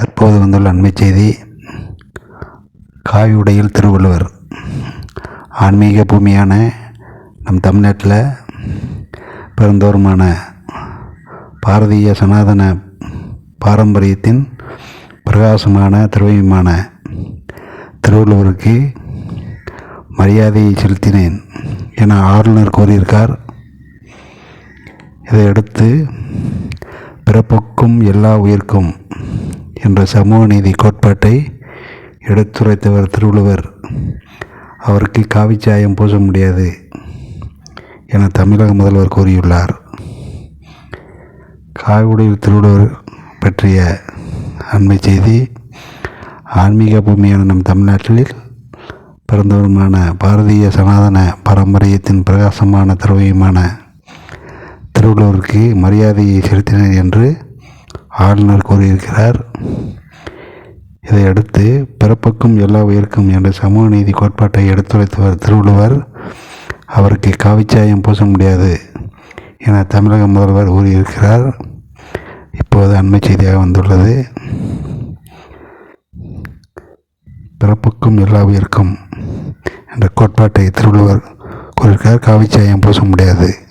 தற்போது வந்துள்ள அண்மை செய்தி காவியுடையில் திருவள்ளுவர். ஆன்மீக பூமியான நம் தமிழ்நாட்டில் பிறந்தோருமான பாரதிய சனாதன பாரம்பரியத்தின் பிரகாசமான திரவியமான திருவள்ளுவருக்கு மரியாதையை செலுத்தினேன் என ஆளுநர் கூறியிருக்கார். இதையடுத்து பிறப்புக்கும் எல்லா உயிர்க்கும் என்ற சமூக நீதி கோட்பாட்டை எடுத்துரைத்தவர் திருவள்ளுவர். அவருக்கு காவிச்சாயம் பூச முடியாது என தமிழக முதல்வர் கூறியுள்ளார். காவியுடையில் திருவள்ளுவர் பற்றிய அண்மை செய்தி ஆன்மீக பூமியான நம் தமிழ்நாட்டில் பிறந்தவருமான பாரதிய சனாதன பாரம்பரியத்தின் பிரகாசமான திரவியமான திருவள்ளுவருக்கு மரியாதையை செலுத்தினர் என்று ஆளுநர் கூறியிருக்கிறார். இதையடுத்து பிறப்புக்கும் எல்லா உயிருக்கும் என்ற சமூக நீதி கோட்பாட்டை எடுத்துரைத்தவர் திருவள்ளுவர் அவருக்கு காவிச்சாயம் பூச முடியாது என தமிழக முதல்வர் கூறியிருக்கிறார். இப்போது அண்மை செய்தியாக வந்துள்ளது. பிறப்புக்கும் எல்லா உயிருக்கும் என்ற கோட்பாட்டை திருவள்ளுவர் கூறியிருக்கிறார். காவிச்சாயம் பூச முடியாது.